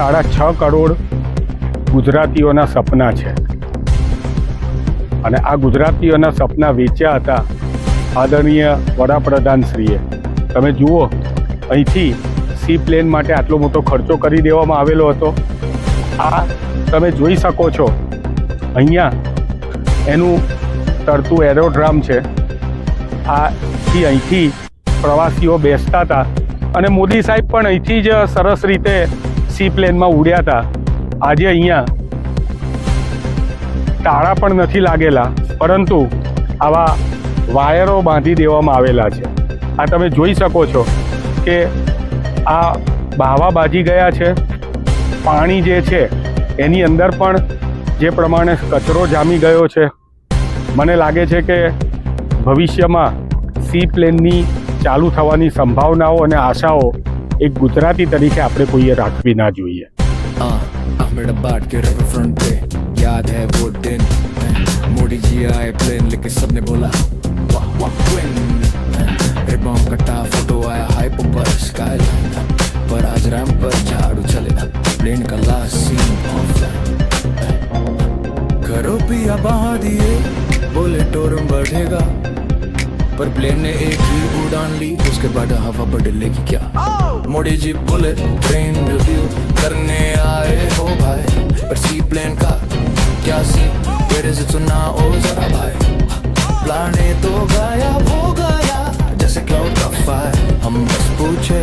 સાડા છ કરોડ ગુજરાતીઓના સપના છે. અને આ ગુજરાતીઓના સપના વેચ્યા હતા આદરણીય વડાપ્રધાનશ્રીએ. તમે જુઓ, અહીંથી સી પ્લેન માટે આટલો મોટો ખર્ચો કરી દેવામાં આવેલો હતો. આ તમે જોઈ શકો છો. અહીંયા એનું તરતું એરોડ્રામ છે. આથી અહીંથી પ્રવાસીઓ બેસતા હતા. અને મોદી સાહેબ પણ અહીંથી જ સરસ રીતે સી પ્લેનમાં ઉડ્યા હતા આજે અહીંયા. તાળા પણ નથી લાગેલા, પરંતુ આવા વાયરો બાંધી દેવામાં આવેલા છે. આ તમે જોઈ શકો છો કે આ બાવા બાજી ગયા છે. પાણી જે છે, એની અંદર પણ જે પ્રમાણે કચરો જામી ગયો છે. મને લાગે છે કે ભવિષ્યમાં સી પ્લેનની ચાલુ થવાની સંભાવનાઓ અને આશાઓ એક ગુજરાતી તરીકે આપણે કોઈએ રાખવી ના જોઈએ हाँ मेरा बाट के रिवर फ्रंट पे याद है वो दिन मोदी जी आए प्लेन लेके सबने बोला वाह वाह ट्विन रिबॉन कटा फोटो आया हाइप पर स्काईलाइन पर आज रैम पर झाड़ू चलेगा प्लेन का लास्ट सीन ऑफलाइन करो पिया बहा दिए बोले टोरम बढ़ेगा पर प्लेन ने एक ही उड़ान ली उसके बाद हवा बदलेगी क्या मोदी जी बोले ट्रेन रिव्यू करने आए हो भाई पर सी प्लेन का क्या सीन मेरे से सुना ओ जरा भाई प्लाने तो गायब हो गया जैसे क्लाउड का फायर हम बस पूछे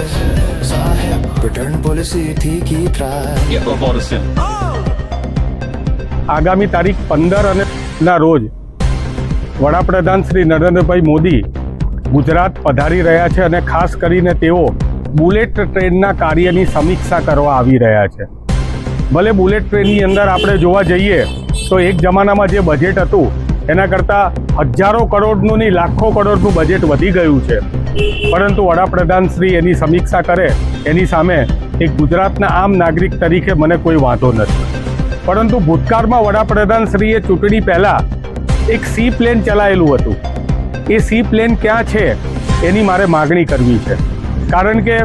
साहब रिटर्न पॉलिसी थी की ट्राई આગામી તારીખ પંદર અને ના રોજ વડાપ્રધાન શ્રી નરેન્દ્રભાઈ મોદી ગુજરાત પધારી રહ્યા છે અને ખાસ કરીને તેઓ બુલેટ ટ્રેનના કાર્યની સમીક્ષા કરવા આવી રહ્યા છે. ભલે બુલેટ ટ્રેનની અંદર આપણે જોવા જઈએ, તો એક જમાનામાં જે બજેટ હતું, એના કરતાં હજારો કરોડનું નહીં, લાખો કરોડનું બજેટ વધી ગયું છે. પરંતુ વડાપ્રધાન શ્રી એની સમીક્ષા કરે, એની સામે એક ગુજરાતના આમ નાગરિક તરીકે મને કોઈ વાંધો નથી. પરંતુ ભૂતકાળમાં વડાપ્રધાન શ્રીએ ચૂંટણી પહેલાં એક સી પ્લેન ચલાવેલું હતું. એ સી પ્લેન ક્યાં છે, એની મારે માગણી કરવી છે. કારણ કે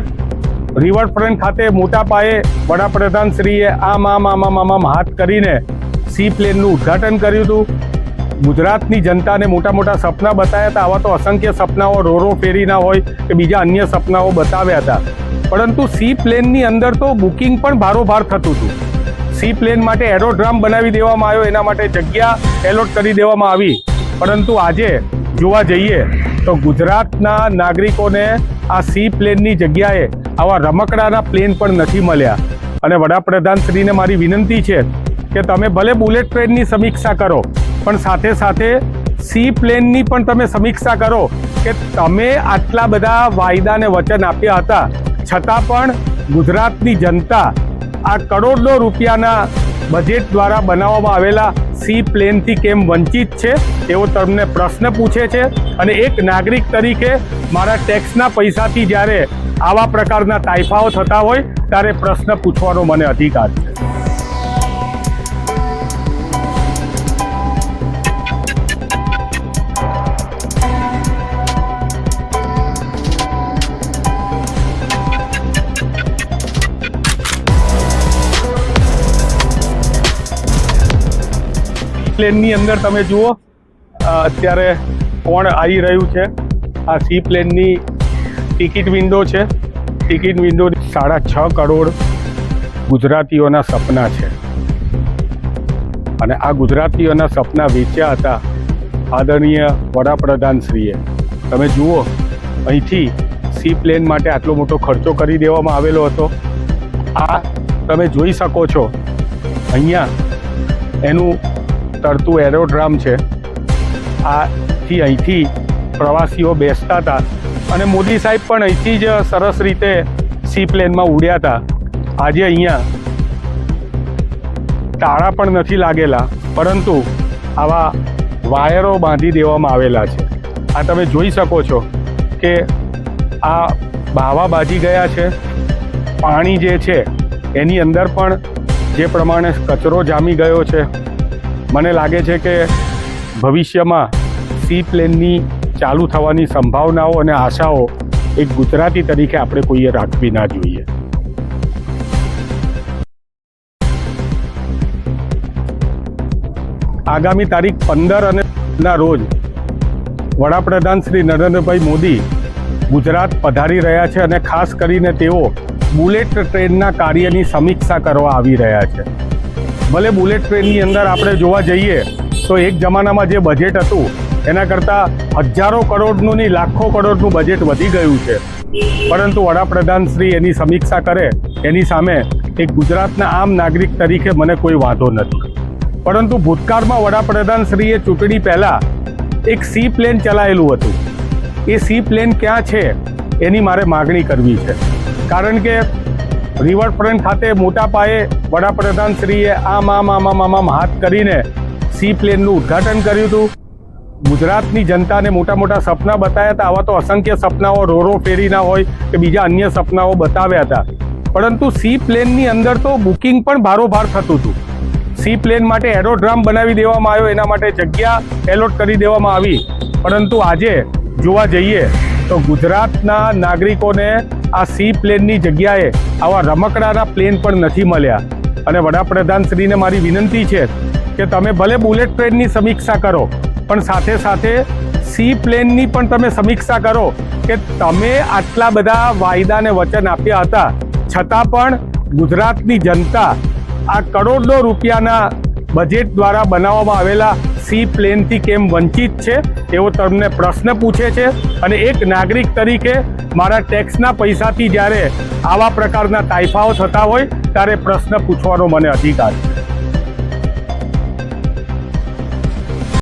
રિવરફ્રન્ટ ખાતે મોટા પાયે વડાપ્રધાન શ્રીએ આમ આમ આમ આમ આમ હાથ કરીને સી પ્લેનનું ઉદ્ઘાટન કર્યું હતું. ગુજરાતની જનતાને મોટા મોટા સપના બતાવ્યા હતા. આવા તો અસંખ્ય સપનાઓ રોરો ફેરીના હોય કે બીજા અન્ય સપનાઓ બતાવ્યા હતા. પરંતુ સી પ્લેનની અંદર તો બુકિંગ પણ ભારોભાર થતું હતું. સી પ્લેન માટે એરોડ્રામ બનાવી દેવામાં આવ્યો. એના માટે જગ્યા એલોટ કરી દેવામાં આવી. પરંતુ આજે જોવા જઈએ તો ગુજરાતના નાગરિકોને આ સી પ્લેનની જગ્યાએ આવા રમકડાના પ્લેન પણ નથી મળ્યા. અને વડાપ્રધાન શ્રીને મારી વિનંતી છે કે તમે ભલે બુલેટ ટ્રેનની સમીક્ષા કરો, પણ સાથે સાથે સી પ્લેનની પણ તમે સમીક્ષા કરો કે તમે આટલા બધા વાયદાને વચન આપ્યા હતા. છતાં પણ ગુજરાતની જનતા આ કરોડો રૂપિયાના બજેટ દ્વારા બનાવવામાં આવેલા સી પ્લેનથી કેમ વંચિત છે તેવો તમને પ્રશ્ન પૂછે છે અને એક નાગરિક તરીકે મારા ટેક્સના પૈસાથી જ્યારે આવા પ્રકારના તાઇફાઓ થતા હોય, ત્યારે પ્રશ્ન પૂછવાનો મને અધિકાર છે. પ્લેનની અંદર તમે જુઓ અત્યારે કોણ આવી રહ્યું છે. આ સી પ્લેનની ટિકિટ વિન્ડો છે. ટિકિટ વિન્ડો સાડા છ કરોડ ગુજરાતીઓના સપના છે. અને આ ગુજરાતીઓના સપના વેચ્યા હતા આદરણીય વડાપ્રધાનશ્રીએ. તમે જુઓ, અહીંથી સી પ્લેન માટે આટલો મોટો ખર્ચો કરી દેવામાં આવેલો હતો. આ તમે જોઈ શકો છો. અહીંયા એનું તરતું એરોડ્રામ છે. આથી અહીંથી પ્રવાસીઓ બેસતા હતા અને મોદી સાહેબ પણ અહીંથી જ સરસ રીતે સી પ્લેનમાં ઉડ્યા હતા આજે અહીંયા તાળા પણ નથી લાગેલા, પરંતુ આવા વાયરો બાંધી દેવામાં આવેલા છે. આ તમે જોઈ શકો છો કે આ બાવા બાજી ગયા છે. પાણી જે છે, એની અંદર પણ જે પ્રમાણે કચરો જામી ગયો છે. મને લાગે છે કે ભવિષ્યમાં સી પ્લેનની ચાલુ થવાની સંભાવનાઓ અને આશાઓ એક ગુજરાતી તરીકે આપણે કોઈએ રાખવી ના જોઈએ. આગામી તારીખ પંદર અને ના રોજ વડાપ્રધાન શ્રી નરેન્દ્રભાઈ મોદી ગુજરાત પધારી રહ્યા છે અને ખાસ કરીને તેઓ બુલેટ ટ્રેનના કાર્યની સમીક્ષા કરવા આવી રહ્યા છે. ભલે બુલેટ ટ્રેનની અંદર આપણે જોવા જઈએ, તો એક જમાનામાં જે બજેટ હતું, એના કરતાં હજારો કરોડનું નહીં, લાખો કરોડનું બજેટ વધી ગયું છે. પરંતુ વડાપ્રધાન શ્રી એની સમીક્ષા કરે, એની સામે એક ગુજરાતના આમ નાગરિક તરીકે મને કોઈ વાંધો નથી. પરંતુ ભૂતકાળમાં વડાપ્રધાન શ્રીએ ચૂંટણી પહેલાં એક સી પ્લેન ચલાવેલું હતું. એ સી પ્લેન ક્યાં છે, એની મારે માગણી કરવી છે. કારણ કે રિવરફ્રન્ટ ખાતે મોટા પાયે વડાપ્રધાન શ્રીએ આમ આમ આમ આમ આમ આમ હાથ કરીને સી પ્લેનનું ઉદ્ઘાટન કર્યું હતું. ગુજરાતની જનતાને મોટા મોટા સપના બતાવ્યા હતા. આવા તો અસંખ્ય સપનાઓ રોરો ફેરીના હોય કે બીજા અન્ય સપનાઓ બતાવ્યા હતા. પરંતુ સી પ્લેનની અંદર તો બુકિંગ પણ ભારોભાર થતું હતું. સી પ્લેન માટે એરોડ્રામ બનાવી દેવામાં આવ્યો. એના માટે જગ્યા એલોટ કરી દેવામાં આવી. પરંતુ આજે જોવા જઈએ તો ગુજરાતના નાગરિકોને આ સી પ્લેનની જગ્યાએ આવા રમકડાના પ્લેન પણ નથી મળ્યા. અને વડાપ્રધાન શ્રીને મારી વિનંતી છે કે તમે ભલે બુલેટ ટ્રેનની સમીક્ષા કરો, પણ સાથે સાથે સી પ્લેનની પણ તમે સમીક્ષા કરો કે તમે આટલા બધા વાયદાને વચન આપ્યા હતા. છતાં પણ ગુજરાતની જનતા આ કરોડો રૂપિયાના બજેટ દ્વારા બનાવવામાં આવેલા સી પ્લેનથી કેમ વંચિત છે એવો તમને પ્રશ્ન પૂછે છે અને એક નાગરિક તરીકે મારા ટેક્સના પૈસાથી જ્યારે આવા પ્રકારના તાઇફાઓ થતા હોય, ત્યારે પ્રશ્ન પૂછવાનો મને અધિકાર છે.